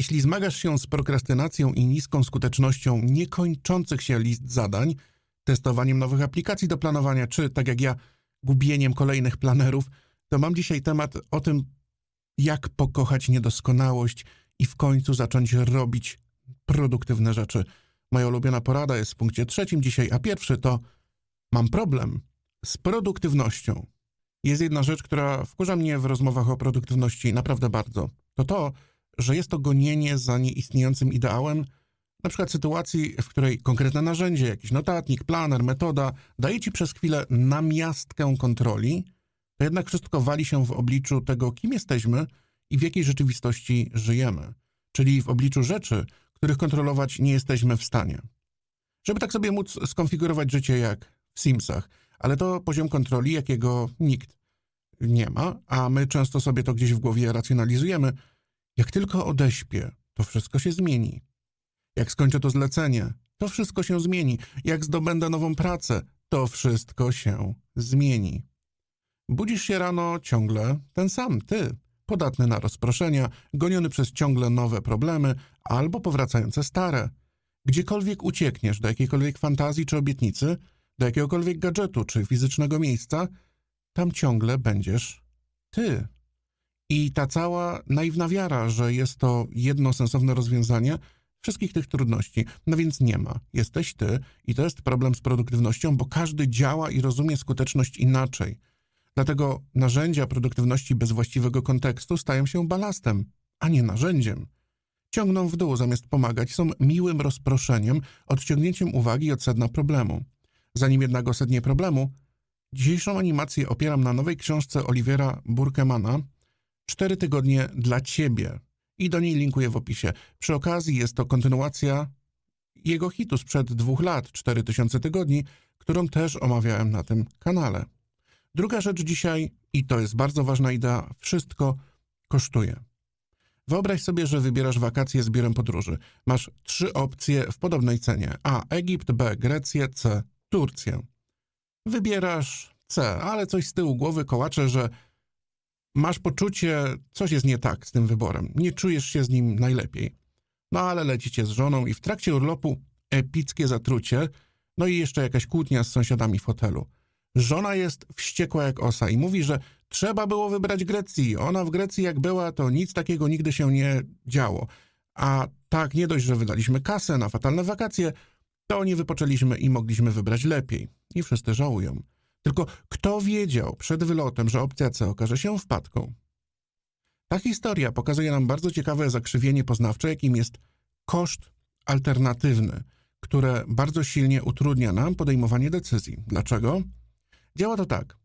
Jeśli zmagasz się z prokrastynacją i niską skutecznością niekończących się list zadań, testowaniem nowych aplikacji do planowania, czy tak jak ja, gubieniem kolejnych planerów, to mam dzisiaj temat o tym, jak pokochać niedoskonałość i w końcu zacząć robić produktywne rzeczy. Moja ulubiona porada jest w punkcie trzecim dzisiaj, a pierwszy to mam problem z produktywnością. Jest jedna rzecz, która wkurza mnie w rozmowach o produktywności naprawdę bardzo. To to, że jest to gonienie za nieistniejącym ideałem, na przykład sytuacji, w której konkretne narzędzie, jakiś notatnik, planer, metoda daje ci przez chwilę namiastkę kontroli, to jednak wszystko wali się w obliczu tego, kim jesteśmy i w jakiej rzeczywistości żyjemy, czyli w obliczu rzeczy, których kontrolować nie jesteśmy w stanie. Żeby tak sobie móc skonfigurować życie jak w Simsach, ale to poziom kontroli, jakiego nikt nie ma, a my często sobie to gdzieś w głowie racjonalizujemy. Jak tylko odeśpię, to wszystko się zmieni. Jak skończę to zlecenie, to wszystko się zmieni. Jak zdobędę nową pracę, to wszystko się zmieni. Budzisz się rano ciągle ten sam, ty, podatny na rozproszenia, goniony przez ciągle nowe problemy albo powracające stare. Gdziekolwiek uciekniesz, do jakiejkolwiek fantazji czy obietnicy, do jakiegokolwiek gadżetu czy fizycznego miejsca, tam ciągle będziesz ty. I ta cała naiwna wiara, że jest to jedno sensowne rozwiązanie wszystkich tych trudności, no więc nie ma. Jesteś ty i to jest problem z produktywnością, bo każdy działa i rozumie skuteczność inaczej. Dlatego narzędzia produktywności bez właściwego kontekstu stają się balastem, a nie narzędziem. Ciągną w dół zamiast pomagać, są miłym rozproszeniem, odciągnięciem uwagi od sedna problemu. Zanim jednak o sednie problemu, dzisiejszą animację opieram na nowej książce Olivera Burkemana Cztery tygodnie dla ciebie i do niej linkuję w opisie. Przy okazji jest to kontynuacja jego hitu sprzed dwóch lat, 4000 tygodni, którą też omawiałem na tym kanale. Druga rzecz dzisiaj, i to jest bardzo ważna idea, wszystko kosztuje. Wyobraź sobie, że wybierasz wakacje z biurem podróży. Masz trzy opcje w podobnej cenie: A. Egipt, B. Grecję, C. Turcję. Wybierasz C, ale coś z tyłu głowy kołacze, że masz poczucie, coś jest nie tak z tym wyborem. Nie czujesz się z nim najlepiej. No ale lecicie z żoną i w trakcie urlopu epickie zatrucie, no i jeszcze jakaś kłótnia z sąsiadami w hotelu. Żona jest wściekła jak osa i mówi, że trzeba było wybrać Grecji. Ona w Grecji jak była, to nic takiego nigdy się nie działo. A tak, nie dość, że wydaliśmy kasę na fatalne wakacje, to nie wypoczęliśmy i mogliśmy wybrać lepiej. I wszyscy żałują. Tylko kto wiedział przed wylotem, że opcja C okaże się wpadką? Ta historia pokazuje nam bardzo ciekawe zakrzywienie poznawcze, jakim jest koszt alternatywny, które bardzo silnie utrudnia nam podejmowanie decyzji. Dlaczego? Działa to tak.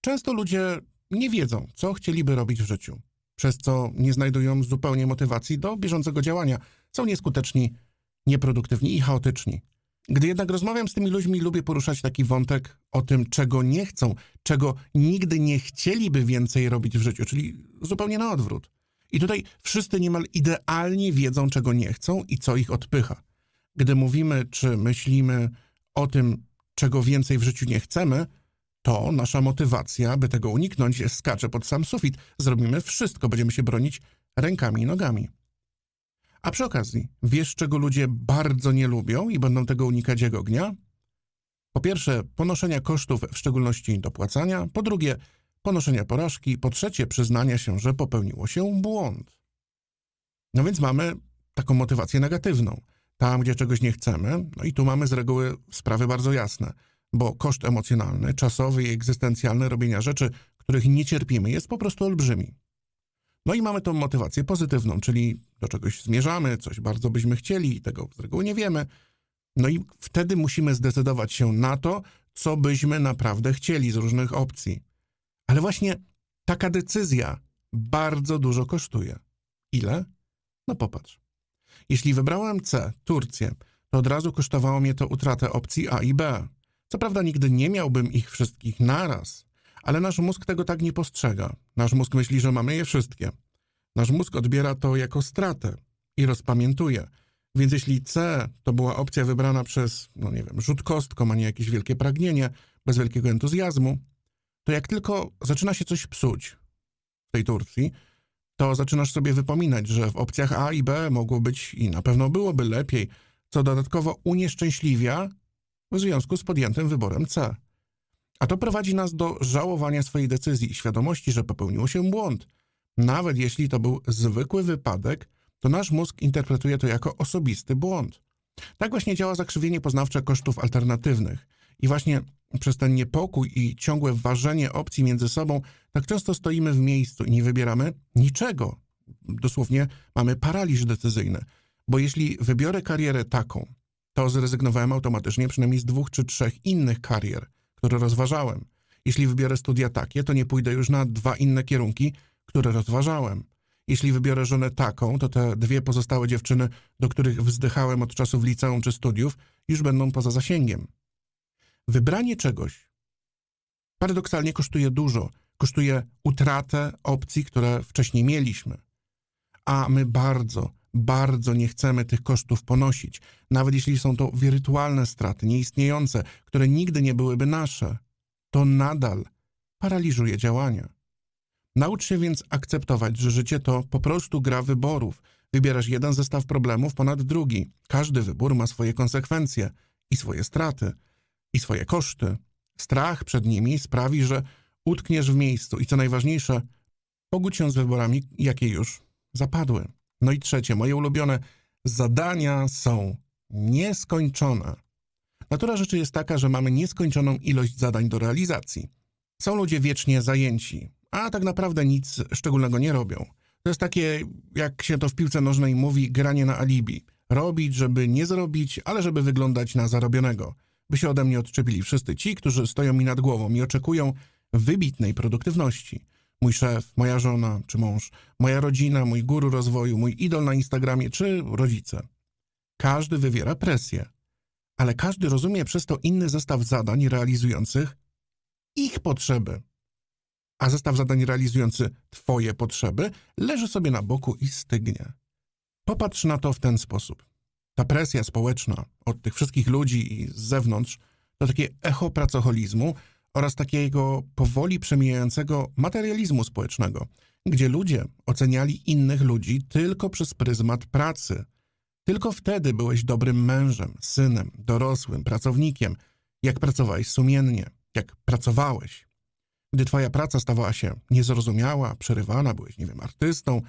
Często ludzie nie wiedzą, co chcieliby robić w życiu, przez co nie znajdują zupełnie motywacji do bieżącego działania. Są nieskuteczni, nieproduktywni i chaotyczni. Gdy jednak rozmawiam z tymi ludźmi, lubię poruszać taki wątek o tym, czego nie chcą, czego nigdy nie chcieliby więcej robić w życiu, czyli zupełnie na odwrót. I tutaj wszyscy niemal idealnie wiedzą, czego nie chcą i co ich odpycha. Gdy mówimy czy myślimy o tym, czego więcej w życiu nie chcemy, to nasza motywacja, by tego uniknąć, skacze pod sam sufit. Zrobimy wszystko, będziemy się bronić rękami i nogami. A przy okazji, wiesz, czego ludzie bardzo nie lubią i będą tego unikać jak ognia? Po pierwsze, ponoszenia kosztów, w szczególności dopłacania. Po drugie, ponoszenia porażki. Po trzecie, przyznania się, że popełniło się błąd. No więc mamy taką motywację negatywną. Tam, gdzie czegoś nie chcemy, no i tu mamy z reguły sprawy bardzo jasne, bo koszt emocjonalny, czasowy i egzystencjalny robienia rzeczy, których nie cierpimy, jest po prostu olbrzymi. No i mamy tą motywację pozytywną, czyli do czegoś zmierzamy, coś bardzo byśmy chcieli tego reguły nie wiemy. No i wtedy musimy zdecydować się na to, co byśmy naprawdę chcieli z różnych opcji. Ale właśnie taka decyzja bardzo dużo kosztuje. Ile? No popatrz. Jeśli wybrałem C, Turcję, to od razu kosztowało mnie to utratę opcji A i B. Co prawda nigdy nie miałbym ich wszystkich naraz, ale nasz mózg tego tak nie postrzega. Nasz mózg myśli, że mamy je wszystkie. Nasz mózg odbiera to jako stratę i rozpamiętuje. Więc jeśli C to była opcja wybrana przez, no nie wiem, rzut kostką, a nie jakieś wielkie pragnienie, bez wielkiego entuzjazmu, to jak tylko zaczyna się coś psuć w tej Turcji, to zaczynasz sobie wypominać, że w opcjach A i B mogło być i na pewno byłoby lepiej, co dodatkowo unieszczęśliwia w związku z podjętym wyborem C. A to prowadzi nas do żałowania swojej decyzji i świadomości, że popełniło się błąd. Nawet jeśli to był zwykły wypadek, to nasz mózg interpretuje to jako osobisty błąd. Tak właśnie działa zakrzywienie poznawcze kosztów alternatywnych. I właśnie przez ten niepokój i ciągłe ważenie opcji między sobą, tak często stoimy w miejscu i nie wybieramy niczego. Dosłownie mamy paraliż decyzyjny. Bo jeśli wybiorę karierę taką, to zrezygnowałem automatycznie przynajmniej z dwóch czy trzech innych karier, które rozważałem. Jeśli wybiorę studia takie, to nie pójdę już na dwa inne kierunki, które rozważałem. Jeśli wybiorę żonę taką, to te dwie pozostałe dziewczyny, do których wzdychałem od czasów liceum czy studiów, już będą poza zasięgiem. Wybranie czegoś paradoksalnie kosztuje dużo. Kosztuje utratę opcji, które wcześniej mieliśmy. A my bardzo, bardzo nie chcemy tych kosztów ponosić, nawet jeśli są to wirtualne straty, nieistniejące, które nigdy nie byłyby nasze. To nadal paraliżuje działania. Naucz się więc akceptować, że życie to po prostu gra wyborów. Wybierasz jeden zestaw problemów ponad drugi. Każdy wybór ma swoje konsekwencje i swoje straty, i swoje koszty. Strach przed nimi sprawi, że utkniesz w miejscu i co najważniejsze, pogódź się z wyborami, jakie już zapadły. No i trzecie, moje ulubione zadania są nieskończone. Natura rzeczy jest taka, że mamy nieskończoną ilość zadań do realizacji. Są ludzie wiecznie zajęci, a tak naprawdę nic szczególnego nie robią. To jest takie, jak się to w piłce nożnej mówi, granie na alibi. Robić, żeby nie zrobić, ale żeby wyglądać na zarobionego. By się ode mnie odczepili wszyscy ci, którzy stoją mi nad głową i oczekują wybitnej produktywności. Mój szef, moja żona czy mąż, moja rodzina, mój guru rozwoju, mój idol na Instagramie czy rodzice. Każdy wywiera presję, ale każdy rozumie przez to inny zestaw zadań realizujących ich potrzeby a zestaw zadań realizujący Twoje potrzeby leży sobie na boku i stygnie. Popatrz na to w ten sposób. Ta presja społeczna od tych wszystkich ludzi i z zewnątrz to takie echo pracoholizmu oraz takiego powoli przemijającego materializmu społecznego, gdzie ludzie oceniali innych ludzi tylko przez pryzmat pracy. Tylko wtedy byłeś dobrym mężem, synem, dorosłym, pracownikiem, jak pracowałeś sumiennie, jak pracowałeś. Gdy twoja praca stawała się niezrozumiała, przerywana, byłeś, nie wiem, artystą,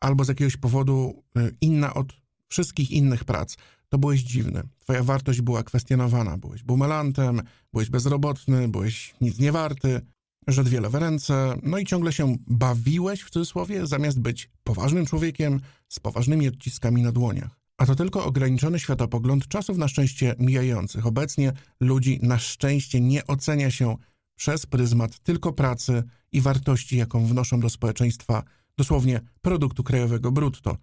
albo z jakiegoś powodu y, inna od wszystkich innych prac, to byłeś dziwny. Twoja wartość była kwestionowana. Byłeś bumelantem, byłeś bezrobotny, byłeś nic nie warty, że dwie lewe ręce, no i ciągle się bawiłeś w cudzysłowie, zamiast być poważnym człowiekiem z poważnymi odciskami na dłoniach. A to tylko ograniczony światopogląd czasów na szczęście mijających. Obecnie ludzi na szczęście nie ocenia się przez pryzmat tylko pracy i wartości, jaką wnoszą do społeczeństwa, dosłownie produktu krajowego brutto.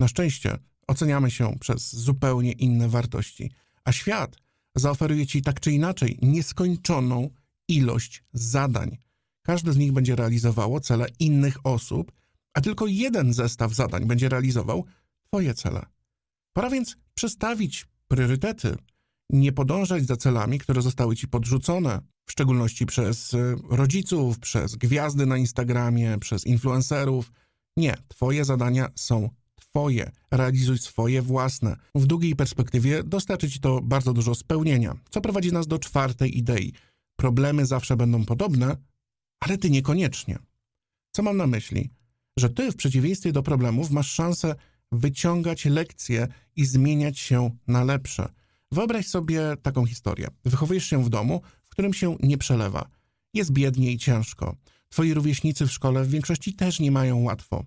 Na szczęście oceniamy się przez zupełnie inne wartości, a świat zaoferuje ci tak czy inaczej nieskończoną ilość zadań. Każdy z nich będzie realizowało cele innych osób, a tylko jeden zestaw zadań będzie realizował Twoje cele. Pora więc przestawić priorytety, nie podążać za celami, które zostały Ci podrzucone, w szczególności przez e, rodziców, przez gwiazdy na Instagramie, przez influencerów. Nie, Twoje zadania są Twoje. Realizuj swoje własne. W długiej perspektywie dostarczy Ci to bardzo dużo spełnienia, co prowadzi nas do czwartej idei. Problemy zawsze będą podobne, ale Ty niekoniecznie. Co mam na myśli? Że Ty w przeciwieństwie do problemów masz szansę wyciągać lekcje i zmieniać się na lepsze. Wyobraź sobie taką historię. Wychowujesz się w domu, w którym się nie przelewa. Jest biednie i ciężko. Twoi rówieśnicy w szkole w większości też nie mają łatwo.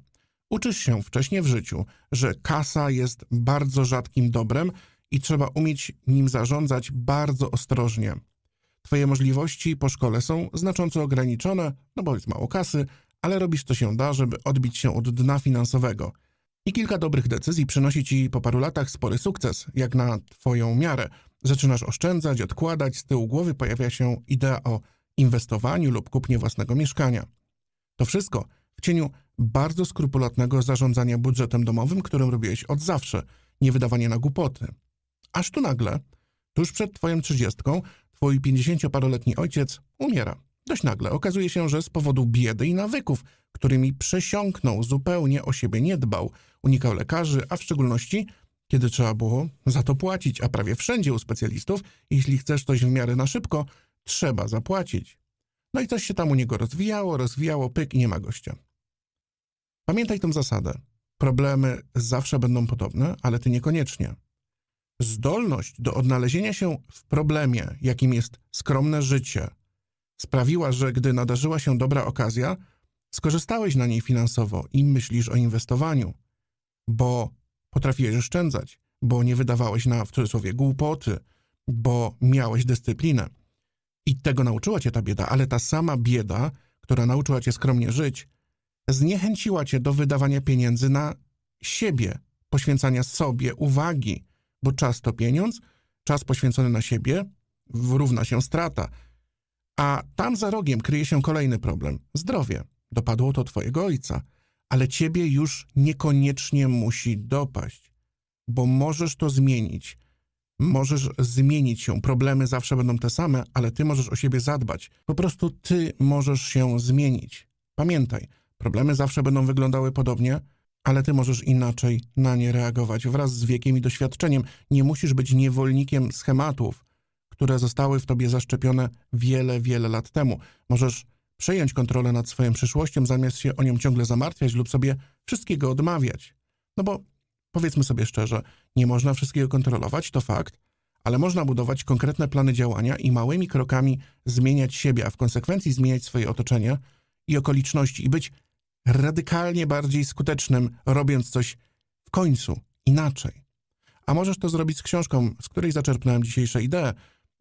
Uczysz się wcześniej w życiu, że kasa jest bardzo rzadkim dobrem i trzeba umieć nim zarządzać bardzo ostrożnie. Twoje możliwości po szkole są znacząco ograniczone, no bo jest mało kasy, ale robisz co się da, żeby odbić się od dna finansowego. I kilka dobrych decyzji przynosi ci po paru latach spory sukces, jak na twoją miarę. Zaczynasz oszczędzać, odkładać, z tyłu głowy pojawia się idea o inwestowaniu lub kupnie własnego mieszkania. To wszystko w cieniu bardzo skrupulatnego zarządzania budżetem domowym, którym robiłeś od zawsze, nie wydawanie na głupoty. Aż tu nagle, tuż przed twoją trzydziestką, twój pięćdziesięcioparoletni ojciec umiera. Dość nagle okazuje się, że z powodu biedy i nawyków, którymi przesiąknął, zupełnie o siebie nie dbał, unikał lekarzy, a w szczególności kiedy trzeba było za to płacić, a prawie wszędzie u specjalistów, jeśli chcesz coś w miarę na szybko, trzeba zapłacić. No i coś się tam u niego rozwijało, rozwijało, pyk i nie ma gościa. Pamiętaj tę zasadę. Problemy zawsze będą podobne, ale ty niekoniecznie. Zdolność do odnalezienia się w problemie, jakim jest skromne życie, sprawiła, że gdy nadarzyła się dobra okazja, skorzystałeś na niej finansowo i myślisz o inwestowaniu, bo potrafiłeś oszczędzać, bo nie wydawałeś na w cudzysłowie głupoty, bo miałeś dyscyplinę. I tego nauczyła cię ta bieda, ale ta sama bieda, która nauczyła cię skromnie żyć, zniechęciła cię do wydawania pieniędzy na siebie, poświęcania sobie uwagi, bo czas to pieniądz, czas poświęcony na siebie równa się strata. A tam za rogiem kryje się kolejny problem zdrowie. Dopadło to twojego ojca, ale ciebie już niekoniecznie musi dopaść, bo możesz to zmienić. Możesz zmienić się. Problemy zawsze będą te same, ale ty możesz o siebie zadbać. Po prostu ty możesz się zmienić. Pamiętaj, problemy zawsze będą wyglądały podobnie, ale ty możesz inaczej na nie reagować wraz z wiekiem i doświadczeniem. Nie musisz być niewolnikiem schematów, które zostały w tobie zaszczepione wiele, wiele lat temu. Możesz przejąć kontrolę nad swoją przyszłością, zamiast się o nią ciągle zamartwiać lub sobie wszystkiego odmawiać. No bo powiedzmy sobie szczerze, nie można wszystkiego kontrolować, to fakt, ale można budować konkretne plany działania i małymi krokami zmieniać siebie, a w konsekwencji zmieniać swoje otoczenie i okoliczności i być radykalnie bardziej skutecznym, robiąc coś w końcu inaczej. A możesz to zrobić z książką, z której zaczerpnąłem dzisiejsze idee.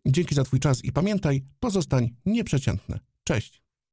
Dzięki za Twój czas i pamiętaj, pozostań nieprzeciętny. Cześć.